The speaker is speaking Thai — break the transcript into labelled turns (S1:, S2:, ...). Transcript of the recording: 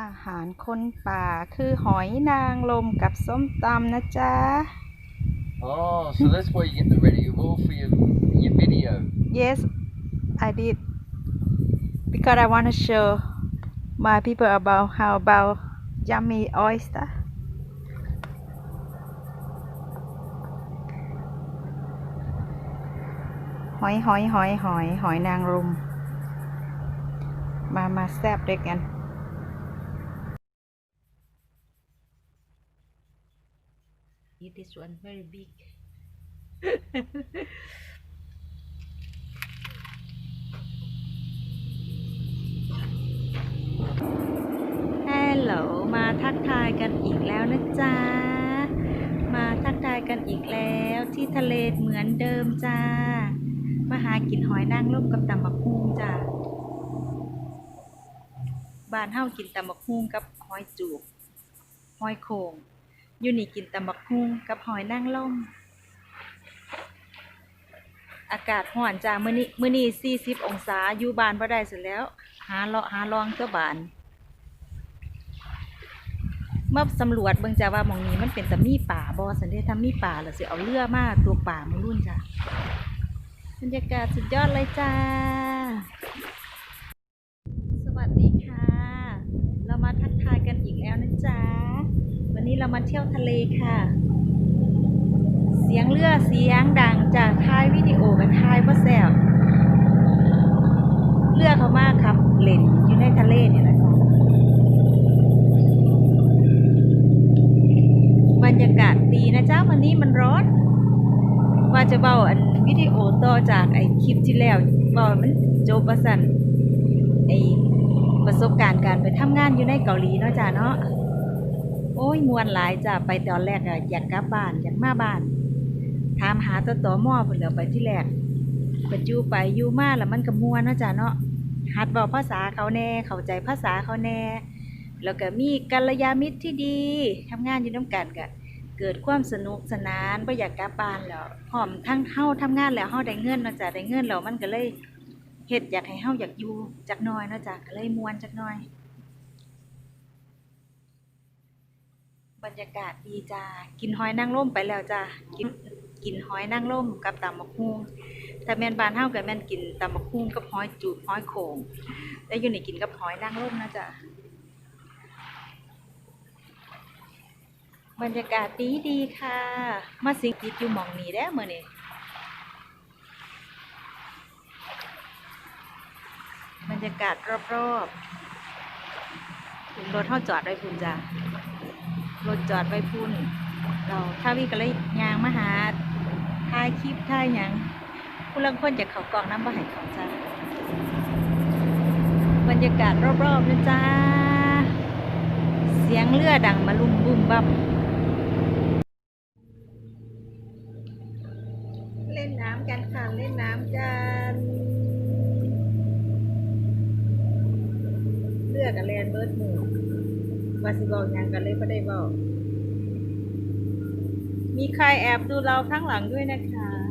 S1: อาหารคนป่าคือหอยนางรมกับส้มตำนะจ๊ะ
S2: Oh, so that's why you get the ready all for your your video.
S1: Yes I did because I want to show my people about how about yummy oyster หอยหอยหอยหอยหอยนางรม มามาแซบด้วยกัน Eat this one very big ฮัลโหลมาทักทายกันอีกแล้วนะจ๊ะ มาทักทายกันอีกแล้วที่ทะเลเหมือนเดิมจ้า มาหากินหอยนางรมกับตำบักฮุ่งจ้าบ้านเฮากินตำบักฮุ่งกับหอยจูบหอยโขง อยู่นี่กินตำบักฮุ่งกับหอยนางรมอากาศร้อนจ้ามื้อนี้มื้อนี้40องศาอยู่บ้านบ่ได้เสร็จแล้ว หาเลาะหาลองเจ้าบ้านเมื่อสำรวจเบิ่งจ้าว่าหมองนี้มันเป็นตะมีป่าบ่สันเดถ้ามีป่าแล้วสิเอาเรือมาตัวป่ามารุ่นจ้ะบรรยากาศสุดยอดเลยจ้า สวัสดีค่ะ เรามาทักทายกันอีกแล้วนะจ๊ะ วั นี้เรามาเที่ยวทะเลค่ะ เสียงเรือเสียงดังจากท้ายวิดีโอกับท้ายบ่าแซวเรือเขามากครับเล่นอยู่ในทะเลเนี่ยนะจ๊ะบรรยากาศดีนะจ๊ะวันนี้มันร้อนว่าจะเบาอันวิดีโอต่อจากไอคลิปที่แล้วเบามันโจประสันไอประสบการณ์การไปทำงานอยู่ในเกาหลีเนาะจ้ะเนาะ โอ้ยมวนหลายจ้ะไปตอนแรกอะอยากกลับบ้านอยากมาบ้านถามหาตัวต่อหม้อเพิ่นแล้วไปที่แรกไปอยู่ไปอยู่มาแล้วมันก็มวนเนาะจ้ะเนาะหัดเว้าภาษาเขาแน่เข้าใจภาษาเขาแน่แล้วก็มีกัลยาณมิตรที่ดีทำงานอยู่น้ำกันก็เกิดความสนุกสนานบ่อยากกลับบ้านแล้วพร้อมทั้งเฮาทำงานแล้วเฮาได้เงินเนาะจ้ะได้เงินแล้วมันก็เลยเฮ็ดอยากให้เฮาอยากอยู่จักน่อยเนาะจ้ะก็เลยมวนจักน่อย บรรยากาศดีจ้ากินหอยนางรมไปแล้วจ้ากินกินหอยนางรมกับตำบักฮุงถ้าแม่นบานเฮาก็แม่นกินตำบักฮุงกับหอยจูบหอยโขงแต่อยู่นี่กินกับหอยนางรมนะจ้ะบรรยากาศดีดีค่ะ มาสิงกิดอยู่มองนี้ได้อมื่อนี้บรรยากาศรอบๆถึงรถเท่าจอดไว้พุ่นจ้ะ รถจอดไว้พุ่นเราถ้าวิก็เลยยางมาหาถ่ายคลิปถ่ายยังผู้ลังคนจะเขากองน้ำบ่ให้เขาจ้ะบรรยากาศรอบๆนะจ้า เสียงเรือดังมาลุ่มบุ้มบั่มเล่นน้ำกันค่ะเล่นน้ำกันเลือกกับแลนเบิร์ดหมู ว่าสิบอกยังกันเลยก็ได้บอก มีใครแอบดูเราข้างหลังด้วยนะคะ